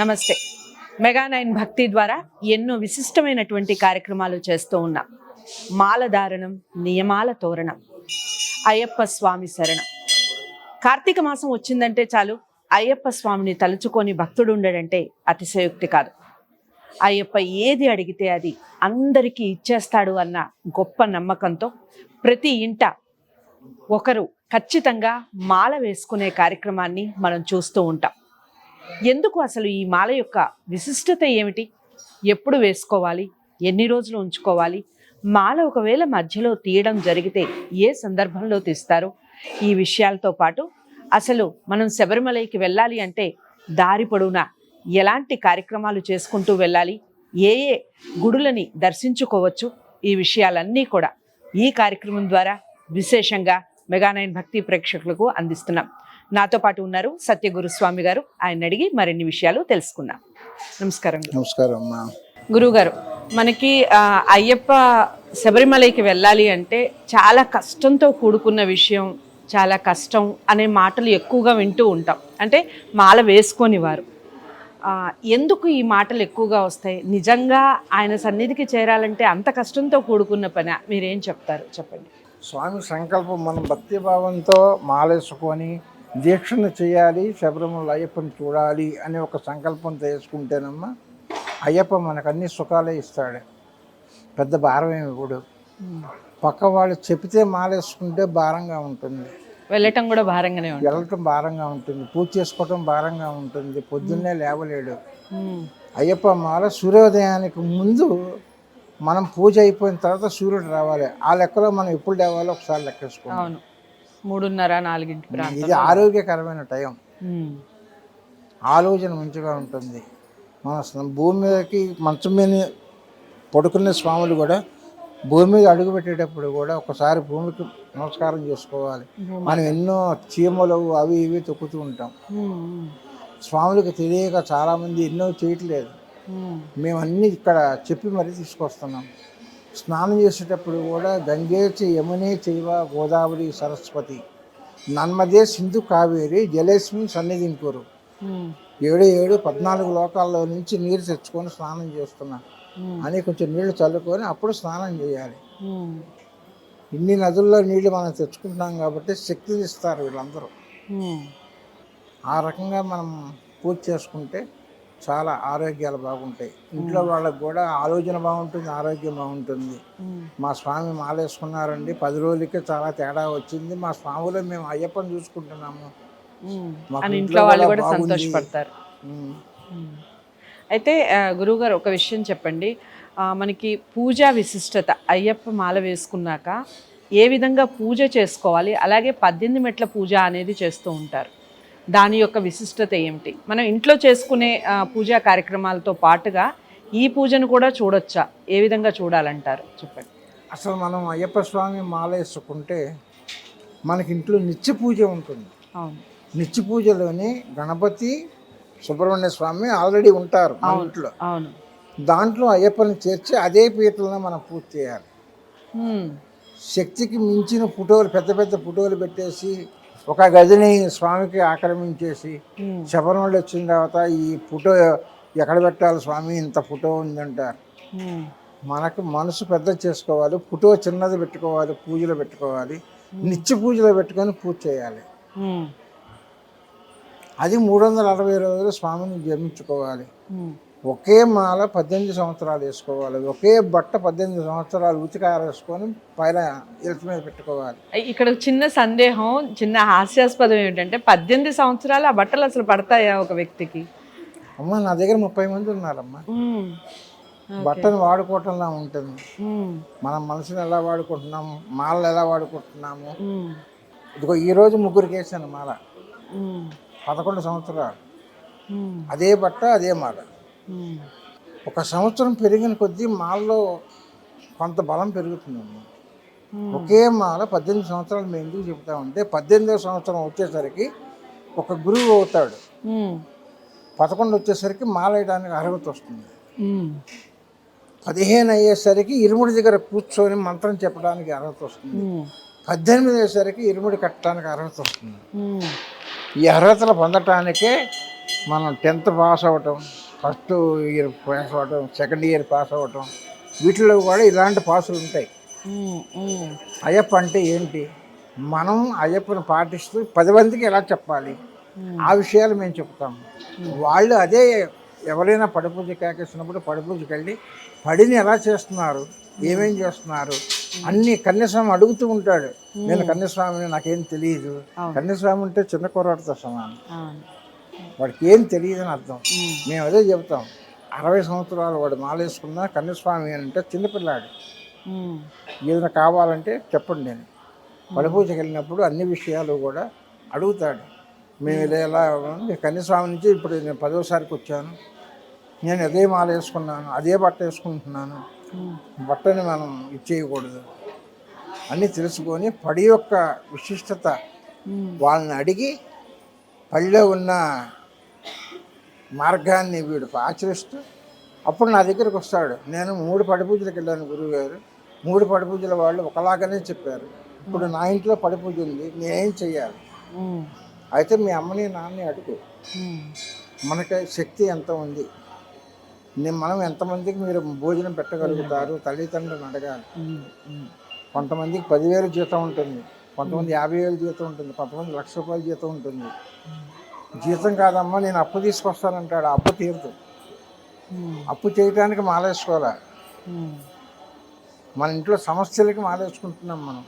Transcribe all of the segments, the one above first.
నమస్తే. Mega nine భక్తి ద్వారా ఎన్నో విశిష్టమైనటువంటి కార్యక్రమాలు చేస్తూ ఉన్నాం. మాలధారణం నియమాల తోరణం అయ్యప్ప స్వామి శరణం. కార్తీక మాసం వచ్చిందంటే చాలు అయ్యప్ప స్వామిని తలుచుకొని భక్తుడు ఉండడంటే అతిశయోక్తి కాదు. అయ్యప్ప ఏది అడిగితే అది అందరికీ ఇచ్చేస్తాడు అన్న గొప్ప నమ్మకంతో ప్రతి ఇంట ఒకరు ఖచ్చితంగా మాల వేసుకునే కార్యక్రమాన్ని మనం చూస్తూ ఉంటాం. ఎందుకు అసలు ఈ మాల యొక్క విశిష్టత ఏమిటి? ఎప్పుడు వేసుకోవాలి? ఎన్ని రోజులు ఉంచుకోవాలి? మాల ఒకవేళ మధ్యలో తీయడం జరిగితే ఏ సందర్భంలో తీస్తారు? ఈ విషయాలతో పాటు అసలు మనం శబరిమలైకి వెళ్ళాలి అంటే దారి పొడవునా? ఎలాంటి కార్యక్రమాలు చేసుకుంటూ వెళ్ళాలి? ఏ ఏ గుడులని దర్శించుకోవచ్చు? ఈ విషయాలన్నీ కూడా ఈ కార్యక్రమం ద్వారా విశేషంగా మెగానైన్ భక్తి ప్రేక్షకులకు అందిస్తున్నాం. నాతో పాటు ఉన్నారు సత్యగురు స్వామి గారు. ఆయన అడిగి మరిన్ని విషయాలు తెలుసుకుందాం. నమస్కారం. నమస్కారం అమ్మా. గురువుగారు మనకి అయ్యప్ప శబరిమలైకి వెళ్ళాలి అంటే చాలా కష్టంతో కూడుకున్న విషయం చాలా కష్టం అనే మాటలు ఎక్కువగా వింటూ ఉంటాం. అంటే మాల వేసుకొని వారు. ఎందుకు ఈ మాటలు ఎక్కువగా వస్తాయి? నిజంగా ఆయన సన్నిధికి చేరాలంటే అంత కష్టంతో కూడుకున్న పని మీరేం చెప్తారు? చెప్పండి. స్వామి సంకల్పం మనం భక్తి భావంతో మాలేసుకొని దీక్షను చేయాలి శబరిమల అయ్యప్పని చూడాలి అనే ఒక సంకల్పంతో వేసుకుంటేనమ్మా అయ్యప్ప మనకు అన్ని సుఖాలే ఇస్తాడు. పెద్ద భారం ఏమి ఇప్పుడు. పక్క వాళ్ళు చెప్తే మాలేసుకుంటే భారంగా ఉంటుంది. వెళ్ళటం కూడా భారంగానే ఉంటుంది. వెళ్ళటం భారంగా ఉంటుంది. పూజ చేసుకోవటం భారంగా ఉంటుంది. పొద్దున్నే లేవలేడు. అయ్యప్ప మాల సూర్యోదయానికి ముందు మనం పూజ అయిపోయిన తర్వాత సూర్యుడు రావాలి. ఆ లెక్కలో మనం ఎప్పుడు లేవాలో ఒకసారి లెక్కేసుకోవాలి. మూడున్నర నాలుగింటి ప్రాంతం ఇది ఆరోగ్యకరమైన టైం. ఆలోచన మంచిగా ఉంటుంది. మన భూమి మీదకి మంచం మీద పడుకునే స్వాములు కూడా భూమి మీద అడుగు పెట్టేటప్పుడు కూడా ఒకసారి భూమికి నమస్కారం చేసుకోవాలి. మనం ఎన్నో చీమలు అవి ఇవి తొక్కుతూ ఉంటాం. స్వాములకు తెలియక చాలామంది ఎన్నో చేయట్లేదు. మేము అన్నీ ఇక్కడ చెప్పి మరీ తీసుకొస్తున్నాం. స్నానం చేసేటప్పుడు కూడా గంగేచి యమునే చైవ గోదావరి సరస్వతి. నన్మదే సింధు కావేరి జలేస్మి సన్నిధింకురు ఏడు ఏడు పద్నాలుగు లోకాల్లో నుంచి నీరు తెచ్చుకొని స్నానం చేస్తున్నా. అని కొంచెం నీళ్ళు చల్లుకొని అప్పుడు స్నానం చేయాలి. ఇన్ని నదుల్లో నీళ్ళు మనం తెచ్చుకుంటున్నాం కాబట్టి శక్తిని ఇస్తారు వీళ్ళందరూ. ఆ రకంగా మనం పూజ చేసుకుంటే చాలా ఆరోగ్యాలు బాగుంటాయి. ఇంట్లో వాళ్ళకి కూడా ఆలోచన బాగుంటుంది ఆరోగ్యం బాగుంటుంది. మా స్వామి మాలేసుకున్నారండి. పది రోజులకే చాలా తేడా వచ్చింది. మా స్వామిలో మేము అయ్యప్పని చూసుకుంటున్నాము. ఇంట్లో వాళ్ళు కూడా. సంతోషపడతారు. అయితే గురువుగారు ఒక విషయం చెప్పండి. మనకి పూజా విశిష్టత అయ్యప్ప మాల వేసుకున్నాక ఏ విధంగా పూజ చేసుకోవాలి? అలాగే పద్దెనిమిది మెట్ల పూజ అనేది చేస్తూ ఉంటారు. దాని యొక్క విశిష్టత ఏమిటి? మనం ఇంట్లో చేసుకునే పూజా కార్యక్రమాలతో పాటుగా ఈ పూజను కూడా చూడొచ్చా? ఏ విధంగా చూడాలంటారు? చెప్పండి. అసలు మనం అయ్యప్ప స్వామి మాలేసుకుంటే మనకి ఇంట్లో నిత్య పూజ ఉంటుంది. నిత్య పూజలోని గణపతి సుబ్రహ్మణ్య స్వామి ఆల్రెడీ ఉంటారు ఇంట్లో. అవును. దాంట్లో అయ్యప్పని చేర్చి అదే పీటలను మనం పూజ చేయాలి. శక్తికి మించిన ఫోటోలు పెద్ద పెద్ద ఫోటోలు పెట్టేసి ఒక గదిని స్వామికి ఆక్రమించేసి. శబరిమల వచ్చిన తర్వాత ఈ ఫోటో ఎక్కడ పెట్టాలి స్వామి ఇంత ఫోటో ఉందంటారు. మనకు మనసు పెద్ద చేసుకోవాలి ఫోటో చిన్నది పెట్టుకోవాలి పూజలో పెట్టుకోవాలి నిత్య పూజలో పెట్టుకొని పూజ చేయాలి. అది మూడు వందల అరవై రోజులు స్వామిని జన్మించుకోవాలి. ఒకే మాల పద్దెనిమిది సంవత్సరాలు వేసుకోవాలి. ఒకే బట్ట పద్దెనిమిది సంవత్సరాలు ఉతికార వేసుకొని పైన ఎలుపు మీద పెట్టుకోవాలి. ఇక్కడ చిన్న సందేహం చిన్న హాస్యాస్పదం ఏమిటంటే పద్దెనిమిది సంవత్సరాలు ఆ బట్టలు అసలు పడతాయా ఒక వ్యక్తికి? అమ్మ నా దగ్గర ముప్పై మంది ఉన్నారమ్మా. బట్టను వాడుకోవటంలా ఉంటుంది. మనం మనసుని ఎలా వాడుకుంటున్నాము మాలను ఎలా వాడుకుంటున్నాము? ఇదిగో ఈరోజు ముగ్గురికి వేసాను మాల. పదకొండు సంవత్సరాలు. అదే బట్ట అదే మాల. ఒక సంవత్సరం పెరిగిన కొద్దీ మాలలో కొంత బలం పెరుగుతుందమ్మా ఉమ్, ఒకే మాల పద్దెనిమిది సంవత్సరాలు మేము ఎందుకు చెప్తామంటే పద్దెనిమిదవ సంవత్సరం వచ్చేసరికి ఒక గురువు అవుతాడు. పదకొండు వచ్చేసరికి మాల వేయడానికి అర్హత వస్తుంది. పదిహేను అయ్యేసరికి ఇరుముడి దగ్గర కూర్చొని మంత్రం చెప్పడానికి అర్హత వస్తుంది. పద్దెనిమిది అయ్యేసరికి ఇరుముడి కట్టడానికి అర్హత వస్తుంది. ఈ అర్హతలు పొందటానికే మనం టెన్త్ పాస్ అవ్వటం ఫస్ట్ ఇయర్ పాస్ అవ్వటం సెకండ్ ఇయర్ పాస్ అవ్వటం వీటిలో కూడా ఇలాంటి పాసులు ఉంటాయి. అయ్యప్ప అంటే ఏంటి? మనం అయ్యప్పని పాటిస్తూ పది మందికి ఎలా చెప్పాలి? ఆ విషయాలు మేము చెప్తాం. వాళ్ళు అదే ఎవరైనా పడిపూజ కేకేసినప్పుడు పడిపూజకి వెళ్ళి పడిని ఎలా చేస్తున్నారు? ఏమేం చేస్తున్నారు? అన్ని కన్యస్వామి అడుగుతూ ఉంటాడు. నేను కన్యస్వామిని నాకేం తెలియదు. కన్యస్వామి అంటే చిన్న కుర్రాడితో సమానం. వాడికి ఏం తెలియదని అర్థం. మేము. అదే చెబుతాం. అరవై సంవత్సరాలు వాడు మాలేసుకున్నా కన్యస్వామి అని అంటే చిన్నపిల్లాడు. ఏదైనా కావాలంటే చెప్పండి నేను. పడిపూజకి వెళ్ళినప్పుడు అన్ని విషయాలు కూడా అడుగుతాడు. మేము ఇలా ఎలా? కన్యస్వామి నుంచి ఇప్పుడు నేను పదోసారికి వచ్చాను. నేను అదే మాల వేసుకున్నాను అదే బట్ట వేసుకుంటున్నాను. బట్టని మనం ఇచ్చేయకూడదు. అన్నీ తెలుసుకొని పడి యొక్క విశిష్టత వాళ్ళని అడిగి పళ్ళో ఉన్న మార్గాన్ని వీడు ఆచరిస్తూ అప్పుడు నా దగ్గరికి వస్తాడు. నేను మూడు పడిపూజలకు వెళ్ళాను గురువుగారు. మూడు పడిపూజల వాళ్ళు ఒకలాగానే చెప్పారు. ఇప్పుడు నా ఇంట్లో పడిపూజ ఉంది నేనేం చెయ్యాలి? అయితే మీ అమ్మని నాన్నని అడుగు. మనకి శక్తి ఎంత ఉంది? నేను మనం ఎంతమందికి మీరు భోజనం పెట్టగలుగుతారు? తల్లిదండ్రులను అడగాలి. కొంతమందికి పదివేలు జీతం ఉంటుంది. కొంతమంది యాభై వేలు జీతం ఉంటుంది కొంతమంది లక్ష రూపాయల జీతం ఉంటుంది. జీతం కాదమ్మా నేను అప్పు తీసుకొస్తానంటాడు అప్పు తీరదు. అప్పు చేయటానికి మాలేసుకోవాలా? మన ఇంట్లో సమస్యలకి మాలేసుకుంటున్నాం మనం.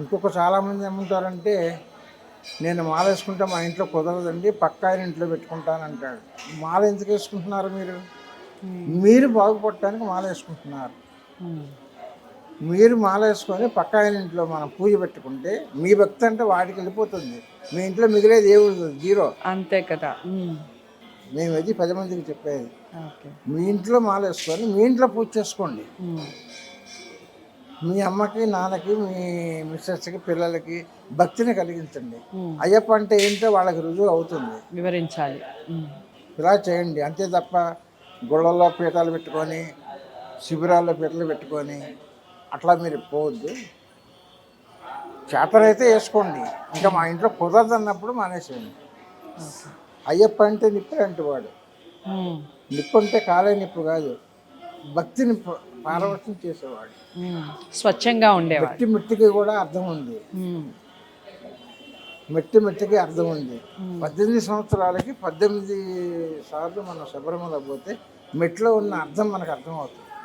ఇంకొక చాలామంది ఏమంటారంటే నేను మాలేసుకుంటే మా ఇంట్లో కుదరదండి పక్క ఆయన ఇంట్లో పెట్టుకుంటానంటాడు. మాల ఎందుకు వేసుకుంటున్నారు మీరు? మీరు బాగుపడటానికి మాల వేసుకుంటున్నారు మీరు మాల వేసుకొని పక్క ఆయన ఇంట్లో మనం పూజ పెట్టుకుంటే మీ భక్తి అంటే వాడికి వెళ్ళిపోతుంది. మీ ఇంట్లో మిగిలేది ఏమి జీరో. అంతే కదా. మేము అది పది మందికి చెప్పేది. మీ ఇంట్లో మాల వేసుకొని మీ ఇంట్లో పూజ చేసుకోండి. మీ అమ్మకి నాన్నకి మీ మిస్సెస్కి పిల్లలకి భక్తిని కలిగించండి. అయ్యప్ప అంటే ఏంటో వాళ్ళకి రుజువు అవుతుంది. వివరించాలి. ఇలా చేయండి. అంతే తప్ప గుళ్ళల్లో పీఠాలు పెట్టుకొని శిబిరాల్లో పీటలు పెట్టుకొని అట్లా మీరు పోవద్దు. చేతనైతే వేసుకోండి. ఇంకా మా ఇంట్లో కుదరదు అన్నప్పుడు మానేసేయండి. అయ్యప్ప అంటే నిప్పు అంటే వాడు. నిప్పు అంటే కాలే నిప్పు కాదు. భక్తిని ప- పారవశం చేసేవాడు. స్వచ్ఛంగా ఉండేవాడు. మెట్టి మెట్టికి కూడా అర్థం ఉంది. మెట్టి మెట్టికి అర్థం ఉంది. పద్దెనిమిది సంవత్సరాలకి పద్దెనిమిది సార్లు మనం శబరిమల పోతే మెట్లో ఉన్న అర్థం మనకు అర్థమవుతుంది.